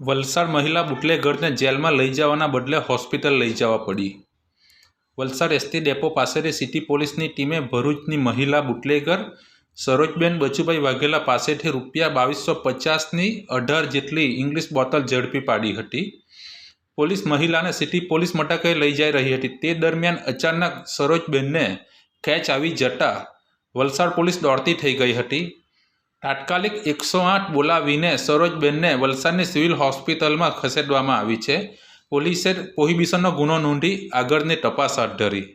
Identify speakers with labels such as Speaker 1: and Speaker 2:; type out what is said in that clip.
Speaker 1: વલસાડ મહિલા બુટલેગરને જેલમાં લઈ જવાના બદલે હોસ્પિટલ લઈ જવા પડી. વલસાડ એસટી ડેપો પાસેથી સિટી પોલીસની ટીમે ભરૂચની મહિલા બુટલેગર સરોજબેન બચુભાઈ વાઘેલા પાસેથી રૂપિયા બાવીસો પચાસની અઢાર જેટલી ઇંગ્લિશ બોટલ ઝડપી પાડી હતી. પોલીસ મહિલાને સિટી પોલીસ મટકે લઈ જઈ રહી હતી. તે દરમિયાન અચાનક સરોજબેનને ખેંચ આવી જતા વલસાડ પોલીસ દોડતી થઈ ગઈ હતી. તાત્કાલિક એકસો આઠ બોલાવીને સરોજબેનને વલસાડની સિવિલ હોસ્પિટલમાં ખસેડવામાં આવી છે. પોલીસે પ્રોહિબિશનનો ગુનો નોંધી આગળની તપાસ હાથ ધરી.